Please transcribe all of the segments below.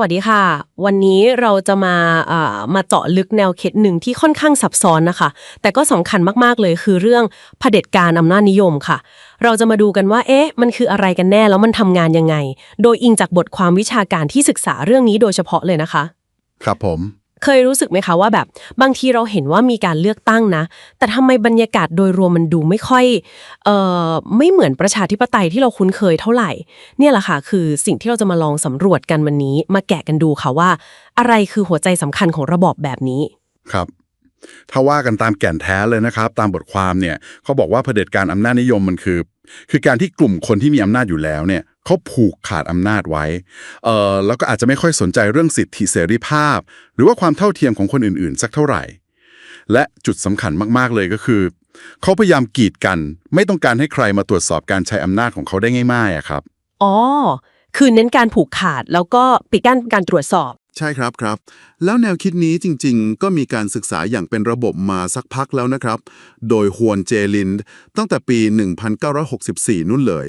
วัสดีค่ะ วันนี้เราจะมาเอ่อมาเจาะลึกแนวเขตหนึ่งที่ค่อนข้างซับซ้อนนะคะ แต่ก็สำคัญมากๆเลยคือเรื่องเผด็จการอำนาจนิยมค่ะ เราจะมาดูกันว่า เอ๊ะ มันคืออะไรกันแน่แล้วมันทำงานยังไง โดยอิงจากบทความวิชาการที่ศึกษาเรื่องนี้โดยเฉพาะเลยนะคะ ครับผม เคยรู้สึกไหมคะว่าแบบบางทีเราเห็นว่ามีการเลือกตั้งนะ แต่ทำไมบรรยากาศโดยรวมมันดูไม่ค่อยเอ่อไม่เหมือนประชาธิปไตยที่เราคุ้นเคยเท่าไหร่ เนี่ยแหละค่ะคือสิ่งที่เราจะมาลองสำรวจกันวันนี้ มาแกะกันดูค่ะว่า อะไรคือหัวใจสำคัญของระบอบแบบนี้ครับถ้าว่ากันตามแก่นแท้เลยนะครับ ตามบทความเนี่ยเขาบอกว่าเผด็จการอำนาจนิยมมันคือ คือการที่กลุ่มคนที่มีอำนาจอยู่แล้วเนี่ย เขาผูกขาดอำนาจไว้เอ่อแล้วก็อาจจะไม่ค่อยสนใจเรื่องสิทธิเสรีภาพ หรือว่าความเท่าเทียมของคนอื่นๆ สักเท่าไหร่ และจุดสำคัญมากๆเลยก็คือ เขาพยายามกีดกัน ไม่ต้องการให้ใครมาตรวจสอบการใช้อำนาจของเขาได้ง่ายๆอะครับ อ๋อ คือเน้นการผูกขาดแล้วก็ปิดกั้นการตรวจสอบ ใช่ครับครับ แล้วแนวคิดนี้จริงๆ ก็มีการศึกษาอย่างเป็นระบบมาสักพักแล้วนะครับ โดยฮวนเจลิน ตั้งแต่ปี 1964 นู่นเลย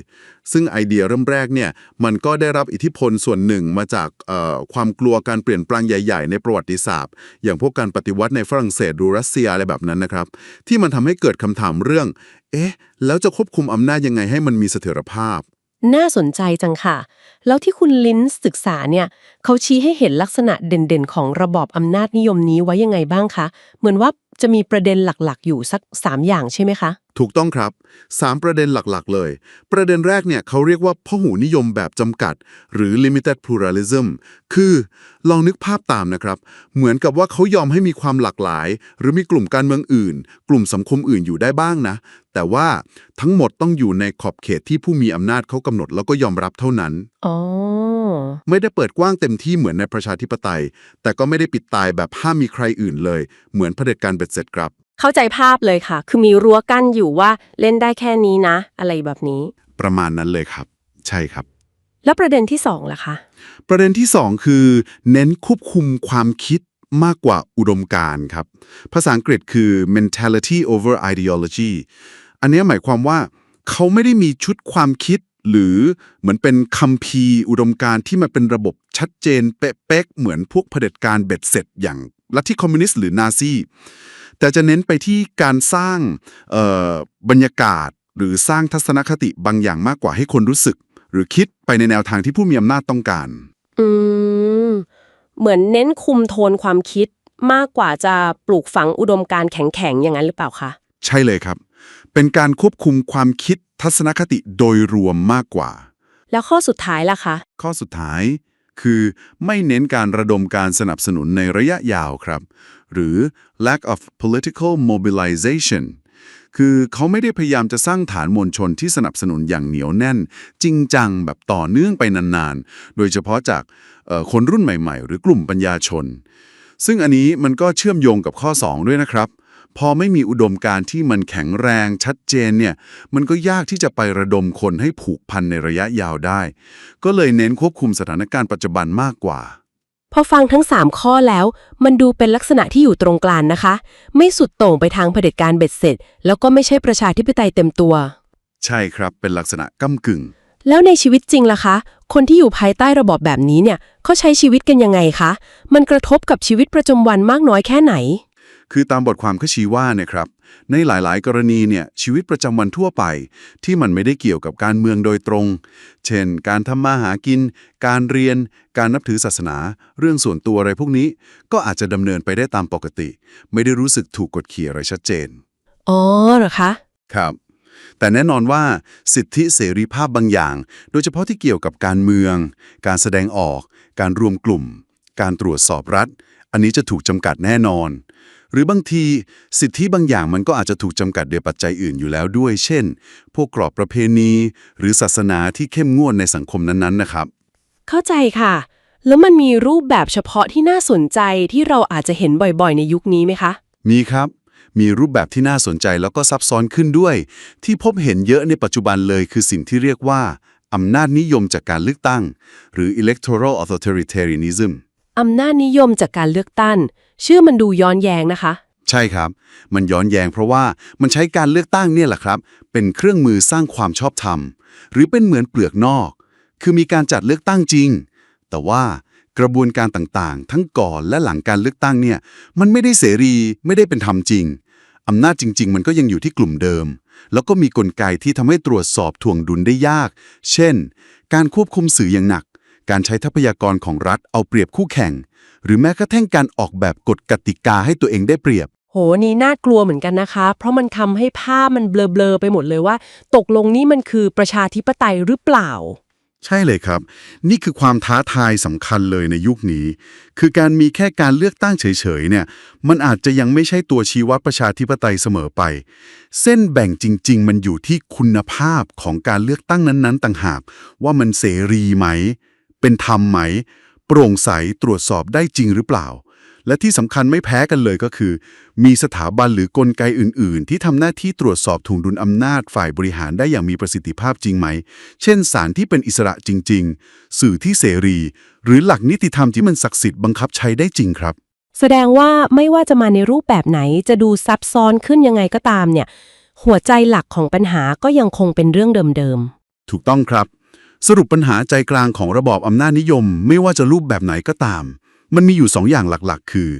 ซึ่งไอเดียเริ่มแรกเนี่ยมันก็ได้รับอิทธิพลส่วนหนึ่งมาจากเอ่อความกลัวการเปลี่ยนแปลงใหญ่ๆ ในประวัติศาสตร์ อย่างพวกการปฏิวัติในฝรั่งเศสหรือรัสเซียอะไรแบบนั้นนะครับ ที่มันทำให้เกิดคำถามเรื่อง เอ๊ะ แล้วจะควบคุมอำนาจยังไงให้มันมีเสถียรภาพ น่าสนใจจังค่ะ แล้วที่คุณลินส์ศึกษาเนี่ย เขาชี้ให้เห็นลักษณะเด่นๆ ของระบอบอำนาจนิยมนี้ไว้ยังไงบ้างคะ เหมือนว่าจะมีประเด็นหลักๆ อยู่สัก 3 อย่างใช่ไหมคะ ถูกต้องครับ 3 ประเด็นหลักๆ เลย ประเด็นแรกเนี่ยเขาเรียกว่าพหูนิยมแบบจำกัด หรือ limited pluralism คือ ลองนึกภาพตามนะครับ เหมือนกับว่าเขายอมให้มีความหลากหลาย หรือมีกลุ่มการเมืองอื่น กลุ่มสังคมอื่นอยู่ได้บ้างนะ แต่ว่าทั้งหมดต้องอยู่ในขอบเขตที่ผู้มีอำนาจเขากำหนดแล้วก็ยอมรับเท่านั้นอ๋อไม่ได้เปิดกว้างเต็มที่เหมือนในประชาธิปไตย แต่ก็ไม่ได้ปิดตายแบบห้ามมีใครอื่นเลย เหมือนเผด็จการเบ็ดเสร็จครับ เข้าใจภาพเลยค่ะ คือมีรั้วกั้นอยู่ว่าเล่นได้แค่นี้นะ อะไรแบบนี้ ประมาณนั้นเลยครับ ใช่ครับ แล้วประเด็นที่สองล่ะคะ ประเด็นที่2คือ เน้นควบคุมความคิดมากกว่าอุดมการณ์ครับ ภาษาอังกฤษคือ mentality over ideology อันเนี้ยหมายความว่าเขาไม่ได้มีชุดความคิดหรือเหมือนเป็นคัมภีร์อุดมการณ์ที่มันเป็นระบบชัดเจนเป๊ะๆเหมือนพวกเผด็จการเบ็ดเสร็จอย่างลัทธิคอมมิวนิสต์หรือนาซี แต่จะเน้นไปที่การสร้างเอ่อบรรยากาศ หรือสร้างทัศนคติบางอย่างมากกว่าให้คนรู้สึก หรือคิดไปในแนวทางที่ผู้มีอำนาจต้องการ อืม เหมือนเน้นคุมโทนความคิดมากกว่าจะปลูกฝังอุดมการณ์แข็งๆ อย่างนั้นหรือเปล่าคะ ใช่เลยครับ เป็นการควบคุมความคิดทัศนคติโดยรวมมากกว่า แล้วข้อสุดท้ายล่ะคะ ข้อสุดท้ายคือไม่เน้นการระดมการสนับสนุนในระยะยาวครับ หรือ lack of political mobilization คือเขาไม่ได้พยายามจะสร้างฐานมวลชนที่สนับสนุนอย่างเหนียวแน่น จริงจังแบบต่อเนื่องไปนานๆ โดยเฉพาะจากคนรุ่นใหม่ ๆ หรือกลุ่มปัญญาชน ซึ่งอันนี้มันก็เชื่อมโยงกับข้อ 2 ด้วยนะครับ พอไม่มีอุดมการณ์ที่มันแข็งแรงชัดเจนเนี่ย มันก็ยากที่จะไประดมคนให้ผูกพันในระยะยาวได้ ก็เลยเน้นควบคุมสถานการณ์ปัจจุบันมากกว่า พอฟังทั้ง 3 ข้อแล้ว มันดูเป็นลักษณะที่อยู่ตรงกลางนะคะ ไม่สุดโต่งไปทางเผด็จการเบ็ดเสร็จ แล้วก็ไม่ใช่ประชาธิปไตยเต็มตัว ใช่ครับเป็นลักษณะก้ากึ่ง แล้วในชีวิตจริงล่ะคะ คนที่อยู่ภายใต้ระบอบแบบนี้เนี่ยเขาใช้ชีวิตกันยังไงคะ มันกระทบกับชีวิตประจำวันมากน้อยแค่ไหน คือตามบทความเขาชี้ว่าเนี่ยครับ ในหลายๆ กรณีเนี่ยชีวิตประจำวันทั่วไป ที่มันไม่ได้เกี่ยวกับการเมืองโดยตรง เช่น การทำมาหากิน การเรียน การนับถือศาสนา เรื่องส่วนตัวอะไรพวกนี้ ก็อาจจะดำเนินไปได้ตามปกติ ไม่ได้รู้สึกถูกกดขี่อะไรชัดเจน อ๋อเหรอคะ ครับ แต่แน่นอนว่าสิทธิเสรีภาพบางอย่าง โดยเฉพาะที่เกี่ยวกับการเมือง การแสดงออก การรวมกลุ่ม การตรวจสอบรัฐ อันนี้จะถูกจำกัดแน่นอน หรือบางทีสิทธิบางอย่างมันก็อาจจะถูกจำกัดโดยปัจจัยอื่นอยู่แล้วด้วย เช่น พวกกรอบประเพณี หรือศาสนาที่เข้มงวดในสังคมนั้นๆนะครับ เข้าใจค่ะ แล้วมันมีรูปแบบเฉพาะที่น่าสนใจที่เราอาจจะเห็นบ่อยๆ ในยุคนี้ไหมคะ มีครับ มีรูปแบบที่น่าสนใจแล้วก็ซับซ้อนขึ้นด้วย ที่พบเห็นเยอะในปัจจุบันเลยคือสิ่งที่เรียกว่าอำนาจนิยมจากการเลือกตั้ง หรือ electoral authoritarianism อำนาจนิยมจากการเลือกตั้ง ชื่อมันดูย้อนแย้งนะคะ ใช่ครับ มันย้อนแย้งเพราะว่ามันใช้การเลือกตั้งเนี่ยแหละครับ เป็นเครื่องมือสร้างความชอบธรรม หรือเป็นเหมือนเปลือกนอก คือมีการจัดเลือกตั้งจริง แต่ว่ากระบวนการต่างๆ ทั้งก่อนและหลังการเลือกตั้งเนี่ยมันไม่ได้เสรีไม่ได้เป็นธรรมจริงอำนาจจริง ๆ มันก็ยังอยู่ที่กลุ่มเดิม แล้วก็มีกลไกที่ทำให้ตรวจสอบถ่วงดุลได้ยาก เช่น การควบคุมสื่ออย่างหนัก การใช้ทรัพยากรของรัฐเอาเปรียบคู่แข่ง หรือแม้กระทั่งการออกแบบกฎกติกาให้ตัวเองได้เปรียบ โหนี่น่ากลัวเหมือนกันนะคะ เพราะมันทำให้ภาพมันเบลอๆไปหมดเลยว่า ตกลงนี่มันคือประชาธิปไตยหรือเปล่า ใช่เลยครับ นี่คือความท้าทายสำคัญเลยในยุคนี้ คือการมีแค่การเลือกตั้งเฉยๆเนี่ย มันอาจจะยังไม่ใช่ตัวชี้วัดประชาธิปไตยเสมอไป เส้นแบ่งจริง ๆ มันอยู่ที่คุณภาพของการเลือกตั้งนั้น ๆ ต่างหากว่ามันเสรีไหม เป็นธรรมไหม โปร่งใสตรวจสอบได้จริงหรือเปล่า และที่สำคัญไม่แพ้กันเลยก็คือ มีสถาบันหรือกลไกอื่น ๆ ที่ทำหน้าที่ตรวจสอบถ่วงดุลอำนาจฝ่ายบริหารได้อย่างมีประสิทธิภาพจริงไหม เช่นศาลที่เป็นอิสระจริง ๆ สื่อที่เสรี หรือหลักนิติธรรมที่มันศักดิ์สิทธิ์บังคับใช้ได้จริงครับ แสดงว่าไม่ว่าจะมาในรูปแบบไหนจะดูซับซ้อนขึ้นยังไงก็ตามเนี่ย หัวใจหลักของปัญหาก็ยังคงเป็นเรื่องเดิมถูกต้องครับ สรุปปัญหาใจกลางของระบอบอำนาจนิยม ไม่ว่าจะรูปแบบไหนก็ตาม มันมีอยู่สองอย่างหลักๆ คือ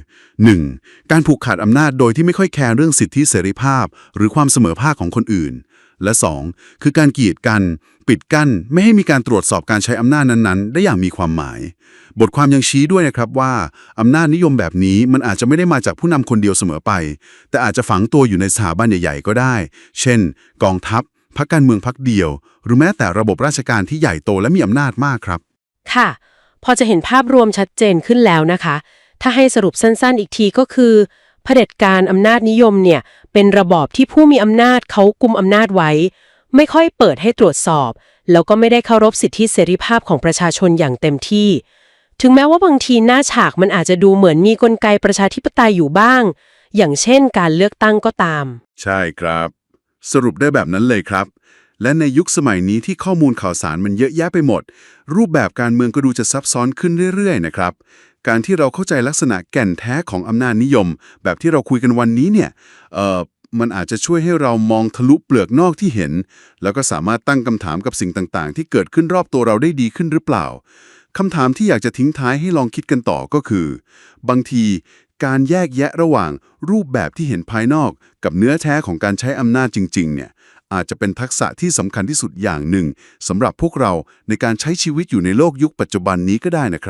1. การผูกขาดอำนาจโดยที่ไม่ค่อยแคร์เรื่องสิทธิเสรีภาพ หรือความเสมอภาคของคนอื่น และ 2. คือการกีดกัน ปิดกั้น ไม่ให้มีการตรวจสอบการใช้อำนาจนั้นๆ ได้อย่างมีความหมาย บทความยังชี้ด้วยนะครับว่าอำนาจนิยมแบบนี้มันอาจจะไม่ได้มาจากผู้นำคนเดียวเสมอไป แต่อาจจะฝังตัวอยู่ในสถาบันใหญ่ๆก็ได้ เช่น กองทัพ พรรคการเมืองพรรคเดียว หรือแม้แต่ระบบราชการที่ใหญ่โตและมีอำนาจมากครับๆค่ะ พอจะเห็นภาพรวมชัดเจนขึ้นแล้วนะคะ ถ้าให้สรุปสั้นๆ อีกทีก็คือเผด็จการอำนาจนิยมเนี่ย เป็นระบอบที่ผู้มีอำนาจเขากุมอำนาจไว้ ไม่ค่อยเปิดให้ตรวจสอบ แล้วก็ไม่ได้เคารพสิทธิเสรีภาพของประชาชนอย่างเต็มที่ ถึงแม้ว่าบางทีหน้าฉากมันอาจจะดูเหมือนมีกลไกประชาธิปไตยอยู่บ้าง อย่างเช่น การเลือกตั้งก็ตาม ใช่ครับ สรุปได้แบบนั้นเลยครับ และในยุคสมัยนี้ที่ข้อมูลข่าวสารมันเยอะแยะไปหมด รูปแบบการเมืองก็ดูจะซับซ้อนขึ้นเรื่อยๆนะครับ การที่เราเข้าใจลักษณะแก่นแท้ของอำนาจนิยม แบบที่เราคุยกันวันนี้เนี่ยเอ่อมันอาจจะช่วยให้เรามองทะลุเปลือกนอกที่เห็น แล้วก็สามารถตั้งคำถามกับสิ่งต่างๆ ที่เกิดขึ้นรอบตัวเราได้ดีขึ้นหรือเปล่า คำถามที่อยากจะทิ้งท้ายให้ลองคิดกันต่อก็คือ บางทีการแยกแยะระหว่างรูปแบบที่เห็นภายนอก กับเนื้อแท้ของการใช้อำนาจจริง ๆ เนี่ย อาจจะเป็นทักษะที่สำคัญที่สุดอย่างหนึ่งสำหรับพวกเราในการใช้ชีวิตอยู่ในโลกยุคปัจจุบันนี้ก็ได้นะครับ